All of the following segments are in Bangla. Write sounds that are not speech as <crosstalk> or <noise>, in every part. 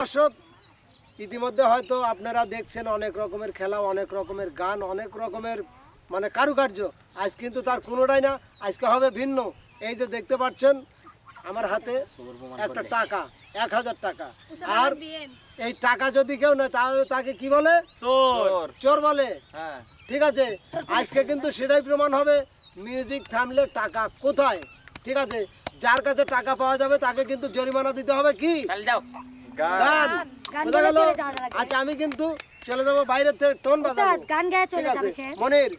দর্শক ইতিমধ্যে হয়তো আপনারা দেখছেন অনেক রকমের খেলা অনেক রকমের গান অনেক রকমের মানে কারুকার্য। আজ কিন্তু তার কোনোটাই না আজকে হবে ভিন্ন। এই যে দেখতে পাচ্ছেন আমার হাতে একটা টাকা এক হাজার টাকা। আর এই টাকা যদি কেউ নেয় তাহলে তাকে কি বলে? চোর। চোর বলে। হ্যাঁ। ঠিক আছে? আজকে কিন্তু সেটাই প্রমাণ হবে মিউজিক থামলে টাকা কোথায়? ঠিক আছে? যার কাছে টাকা পাওয়া যাবে তাকে কিন্তু জরিমানা দিতে হবে কি? গান। আচ্ছা আমি কিন্তু চলে যাব বাইরের থেকে টোন বাজাবো। গান গায়ে চলে যাবে সে। মনির।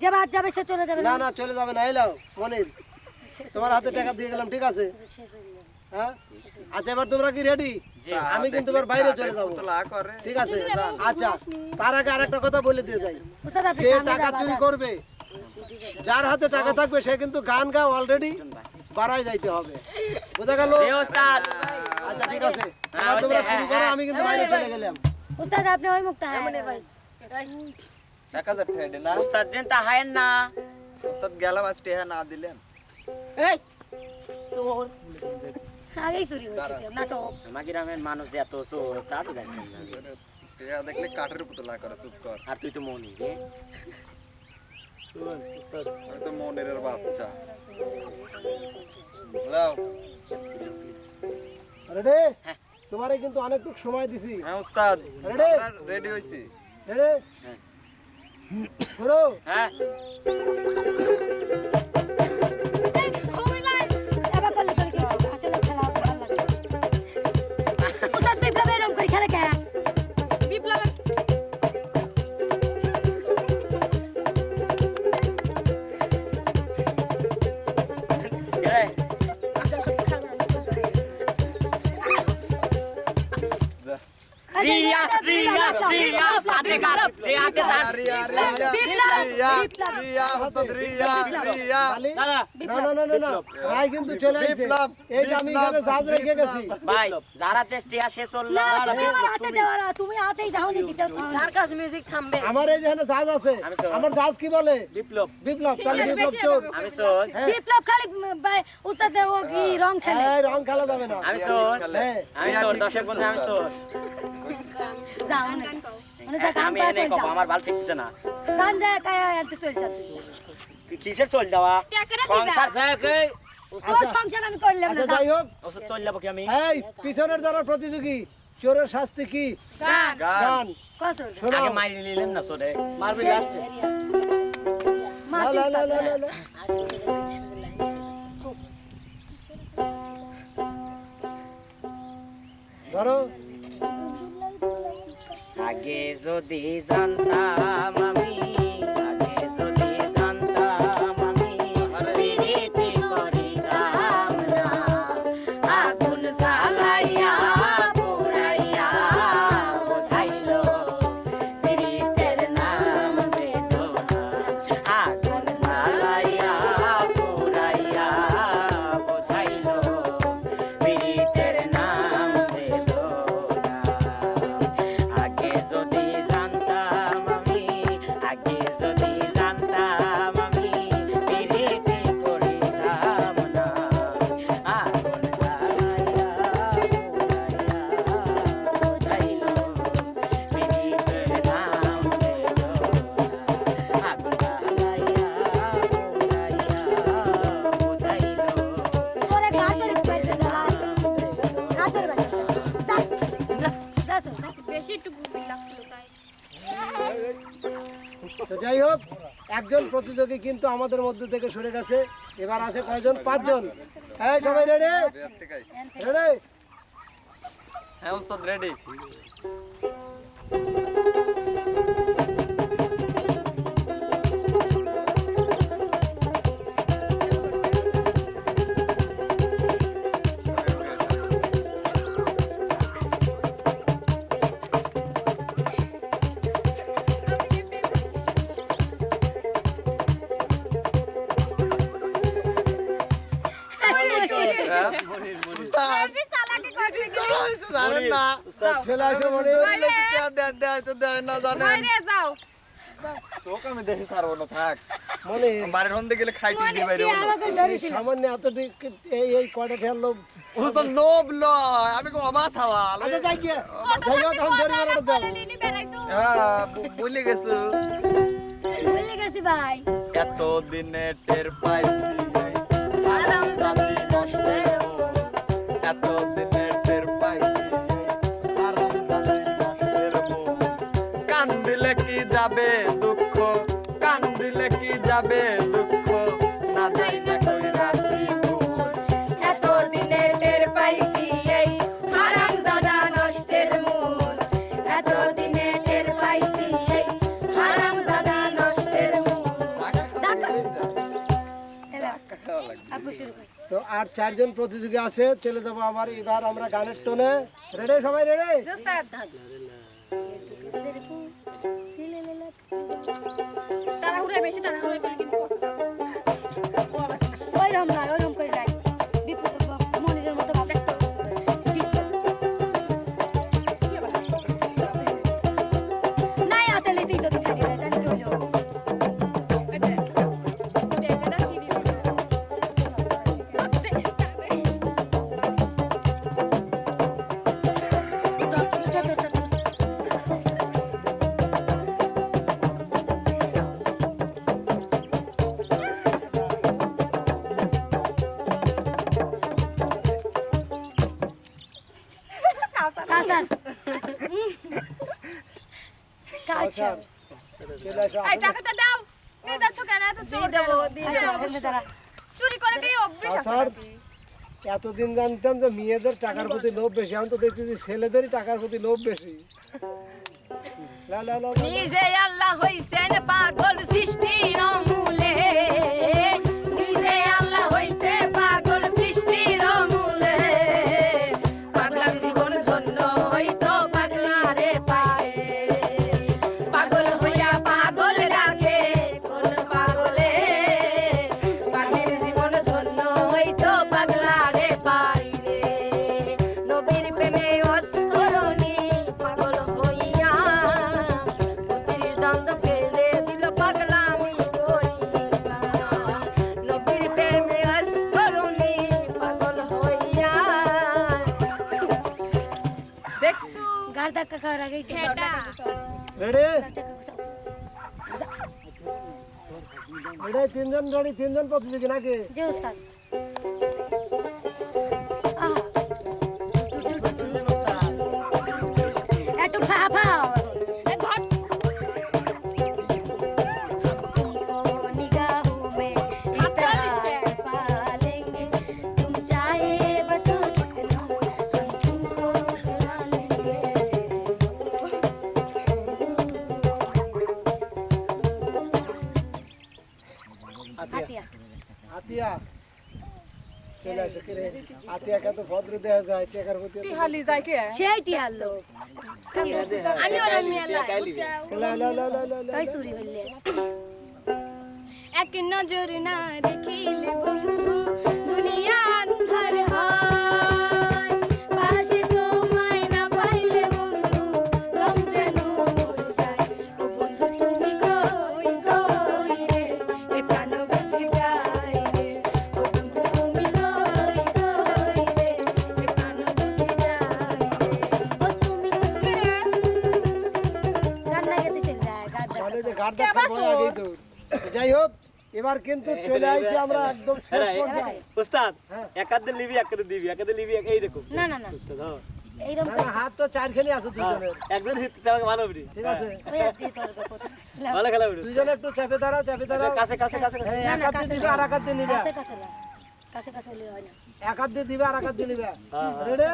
যে বাদ যাবে সে চলে যাবে না। না চলে যাবে না। এলাও মনির। তোমার হাতে টাকা দিয়ে গেলাম ঠিক আছে? হয়ে। হ্যাঁ আচ্ছা এবার তোমরা কি রেডি আমি কিন্তু এবার বাইরে চলে যাব। ঠিক আছে আচ্ছা তার আগে আরেকটা কথা বলে দিয়ে যাই। যে টাকা চুরি করবে যার হাতে টাকা থাকবে সে কিন্তু গান গা অলরেডি বাড়াই যাইতে হবে। বোঝা গেল? আচ্ছা ঠিক আছে। এবার তোমরা শুরু করো আমি কিন্তু বাইরে চলে গেলাম। উস্তাদ আপনি ওই মুক্তা হ্যাঁ ভাই। এক হাজার ঠেডে না? ওস্তাদ দেন তা হায়েন না। ওস্তাদ গেলাম আজ টেহা না দিলেন। এই চোর। আগেই চুরি হচ্ছে নাটক। আমাকে গ্রামের মানুষ যে এত চোর তা তো দেখেন না। টেহা দেখলে কাঠের পুতলা করে চুপ কর। আর তুই তো মনি রে। আমি তো মনের বাচ্চা। লাও রেডি তোমারে কিন্তু অনেকটুকু সময় দিছি। হ্যাঁ ওস্তাদ Ready? রেডি হইছি রেডি হ্যাঁ। করো হ্যাঁ। <laughs> এবার রিয়া রিয়া রিয়া আতে যে আতে তার রিয়া রিয়া রিয়া বিপ্লব। রিয়া রিয়া রিয়া খালি দাদা না না না না না ভাই কিন্তু চলে আসছে এই যে আমি এখানে জাহাজ রেখে গেছি ভাই যারা টেস্টিয়া শেষ হল না তুমি আমার হাতে দেওয়া না তুমি হাতেই যাওনি দিতে সার্কাস মিউজিক থামবে আমার এই যে এখানে আছে আমি আমার জাহাজ কি বলে বিপ্লব বিপ্লব তাহলে বিপ্লব চোর আমি চোর হ্যাঁ বিপ্লব খালি ভাই উস্তাদ ও কি রং খেলে এই রং খেলা যাবে না আমি চোর হ্যাঁ আমি চোর দর্শক বন্ধু আমি চোর যাও না। মানে যা গান পাস এনে যাও। আমার ভালো ঠিকছে না। গান যায় কায়া একটু চলে যা তুই। তুই কিসের চল যাওয়া? সংসার থেকে ও সংসার আমি করলাম না আচ্ছা যাই হোক। ওসব চল যাব কি আমি? এই পিছনের যারা প্রতিযোগী চোরের শাস্তি কি? গান। গান। গান। কসর শোনো। আগে মারি নিলেন না চোরে। মারবি লাস্টে লা লা লা লা লা লা। ধরো। আগে যদি জানতাম একজন প্রতিযোগী কিন্তু আমাদের মধ্যে থেকে সরে গেছে। এবার আছে কয়জন? পাঁচজন। হ্যাঁ সবাই রেডি রেডি হ্যাঁ রেডি চলে আসো মনে দেয় দেয় তো দেয় না জানেন বাইরে যাও তোকে আমি দেখে ছাড়বো না থাক মনে বাড়ির হন্দে গেলে দিয়ে বাইরে ধরেছিস সামান্য এত এই এই কয়টা লোভ লয় আমি কো অবাস হাওয়া আচ্ছা যাই গিয়ে যাই হোক এখন ধরে বেড়াতে দাও হ্যাঁ বু- গেছো ভুলে গেছি ভাই এত দিনে টের পাইছি যাবে দুঃখ কান দিলে কি যাবে দুঃখ? না যাই না কই এত দিনের টের পাইছি এই হারাম জাদা নষ্টের মন। এত দিনে টের পাইছি এই হারাম জাদা নষ্টের মন। আপু শুরু কর। তো আর চারজন প্রতিযোগী আছে চলে যাব আবার এবার আমরা গানের টোনে। রেডে সবাই রেডি বেশি তাড়াহুড়ায় করে কিন্তু পছন্দ ওরম নয় ওইরকম এই টাকাটা দাও। নিয়ে যাচ্ছ কেন? এত চোর দেবো কেন? দিয়ে দেবো। এমনি দাঁড়া। চুরি করে কি অভ্যেস আছে এতদিন জানতাম যে মেয়েদের টাকার প্রতি লোভ বেশি। এখন তো দেখতেছি ছেলেদেরই টাকার প্রতি লোভ বেশি। লা লা লা লা। নিজে আল্লাহ হইছেন পাগল রেডি? রেডি? তিনজন রেডি তিনজন প্রতিযোগী নাকি? উস্তাদ। আতিয়া চলে আসো কে রে? আতিয়া কত ভদ্র দেয়া যায় টাকার প্রতি এত- সেইটি আলো আমি ওর মিয়া লাই। লা লা লা লা লা লা। তাই চুরি হইলে। এক নজর না দেখিলে বন্ধু এবার কিন্তু চলে আইছি আমরা একদম শেষ পর্যায়ে। উস্তাদ হ্যাঁ। একাদে লিবি একাদে দিবি একাদে লিবি এক- এইরকম। না না না। উস্তাদ হ্যাঁ। হাত তো চারখানি আছে দুজনের একজন ভালো ঠিক আছে। খেলা দুজনে একটু চেপে দাঁড়াও চেপে দাঁড়াও। কাছে কাছে কাছে কাছে। হ্যাঁ, এক হাত দিবে আর এক হাত নিবে কাছে কাছে না। কাছে কাছে হলে হয় না। এক হাত দিয়ে দিবে আর এক হাত দিয়ে নিবে হ্যাঁ, হ্যাঁ। রেডি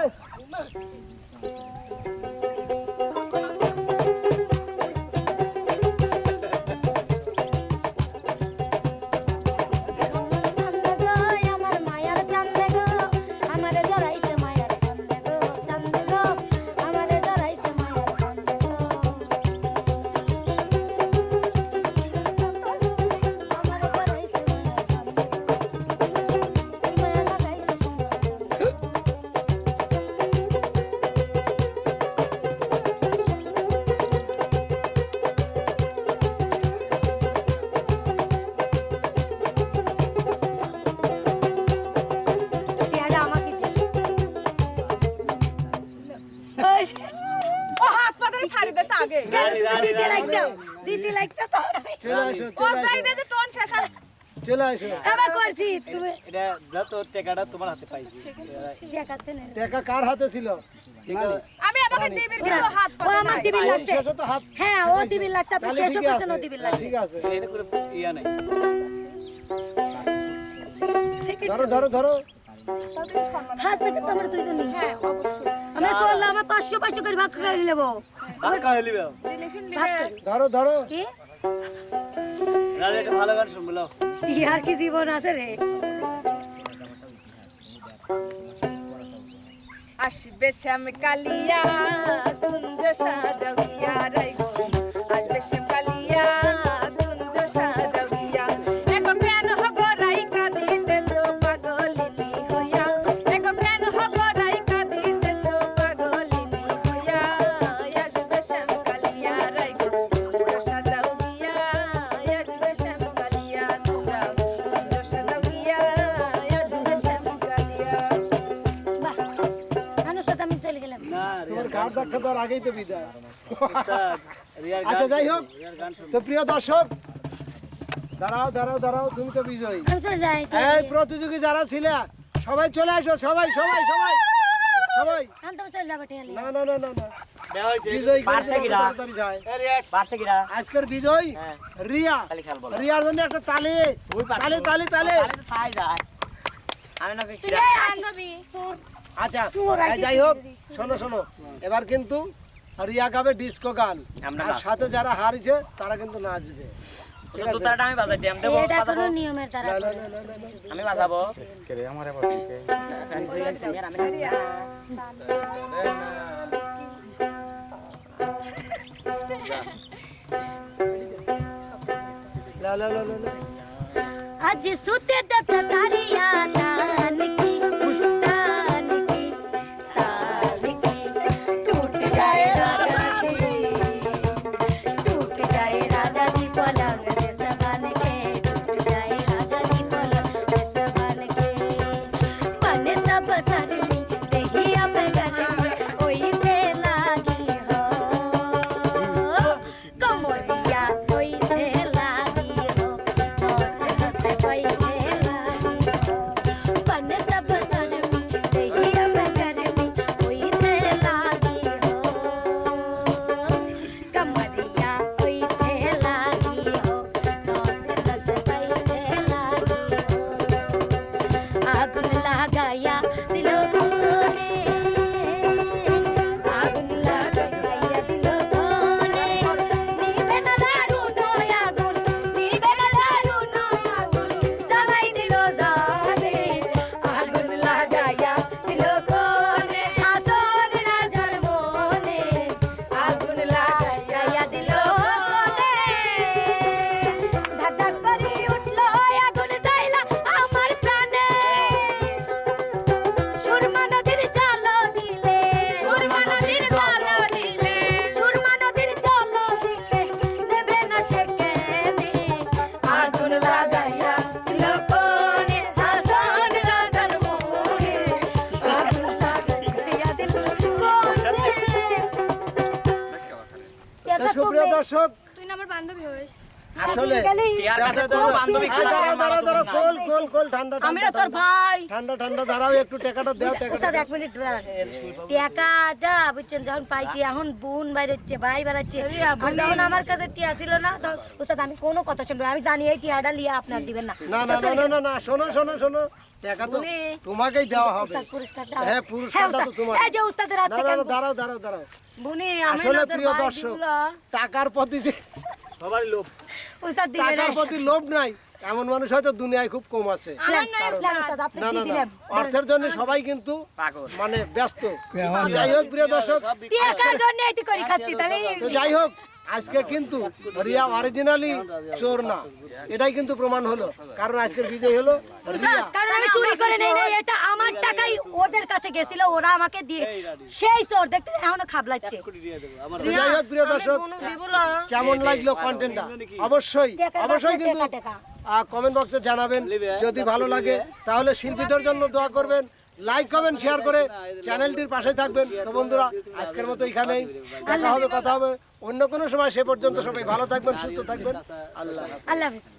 দিতে লাগছে। দিতে লাগছে তো। চলে আসো চলে আসো। টোন শেষ চলে আসো। এবার করছি তুমি এটা যত টাকাটা তোমার হাতে পাইছি। দেখাতে না টাকা কার হাতে ছিল? আমি আপনাকে দিবির কিছু হাত ও আমার দিবির লাগছে। শেষে তো হাত হ্যাঁ ও দিবির লাগছে আপনি তাহলে করছেন ও দিবির লাগছে। ঠিক আছে। এটা করে ইয়া নাই। ধরো ধরো ধরো। ফার্স্ট থেকে তো আমরা দুইজনই। হ্যাঁ অবশ্যই। আমরা চললাম আমরা পাঁচশো পাঁচশো করে ভাগ করে নেব। ধরো ধরো। একটা ভালো গান শুনব আর কি জীবন আছে রে? আসবে শ্যাম কালিয়া কুঞ্জ সাজাইয়া রাইগো। আসবে শ্যাম কালিয়া আগেই তো বিদায়। আচ্ছা যাই হোক। তো প্রিয় দর্শক দাঁড়াও দাঁড়াও দাঁড়াও তুমি তো বিজয়ী। এই প্রতিযোগী যারা ছিলে সবাই চলে আসো সবাই সবাই সবাই না না না না না। আজকের বিজয় হ্যাঁ। রিয়া। রিয়ার জন্য একটা তালি। আমি না আচ্ছা চোর এই যাই হোক শোনো শোনো এবার কিন্তু রিয়া গাবে ডিস্কো গান আমরা আর নাচবো। সাথে যারা হারিছে তারা কিন্তু নাচবে ঠিক আছে? দুতারটা আমি বাজাই দিই আমি দেবো এটা বাজাবো কোনো নিয়মের দ্বারা না, না, করে। না, না, না, না। আমি বাজাবো লা, লা, লা, লা, লা। आज सुते दत्त तारिया तान দর্শক। তুই না আমার বান্ধবী হইস আসলে ইয়ার কাছে তো বান্ধবী দাঁড়াও, দাঁড়াও, কোল, কোল, কোল, ঠান্ডা, আমি না তোর ভাই। ঠান্ডা ঠান্ডা দাঁড়াও একটু টাকাটা দেও টাকাটা এক মিনিট। টাকাটা বুঝছেন যখন পাইছি এখন বোন বাইরেছে ভাই বেড়াচ্ছে যখন আমার কাছে টিয়া ছিল না তখন উস্তাদ আমি কোনো কথা শুনব আমি জানি এই টিয়াটা লিয়ে আপনার দিবেন না। না না না না না শোনো শোনো শোনো। টাকা তো তোমাকেই দেওয়া হবে। পুরস্কারটা হ্যাঁ পুরস্কারটা তো তোমার। এই যে উস্তাদের হাত দাঁড়াও দাঁড়াও দাঁড়াও বুনি আমি আসলে প্রিয় দর্শক টাকার প্রতি যে সবারই লোভ। উস্তাদ দিবেন টাকার প্রতি লোভ নাই। এমন মানুষ হয়তো দুনিয়ায় খুব কম আছে। না না না অর্থের জন্য সবাই কিন্তু মানে ব্যস্ত। যাই হোক প্রিয় দর্শক তো যাই হোক আজকে কিন্তু রিয়া অরিজিনালি চোর না। এটাই কিন্তু প্রমাণ হলো। কারণ আজকের বিজয় হলো রিয়া। কারণ আমি চুরি করে নেই নাই এটা টাকাই ওদের কাছে গেছিল ওরা আমাকে দিয়ে সেই চোর দেখতে এখনও খাবলাচ্ছে। যাই হোক প্রিয় দর্শক কেমন লাগল কন্টেন্টটা অবশ্যই অবশ্যই কিন্তু। কমেন্ট বক্সে জানাবেন যদি ভালো লাগে তাহলে শিল্পীদের জন্য দোয়া করবেন লাইক কমেন্ট শেয়ার করে চ্যানেলটির পাশে থাকবেন। তো বন্ধুরা আজকের মতো এখানেই। দেখা হবে কথা হবে অন্য কোনো সময় সে পর্যন্ত সবাই ভালো থাকবেন সুস্থ থাকবেন। আল্লাহ আল্লাহ হাফিজ।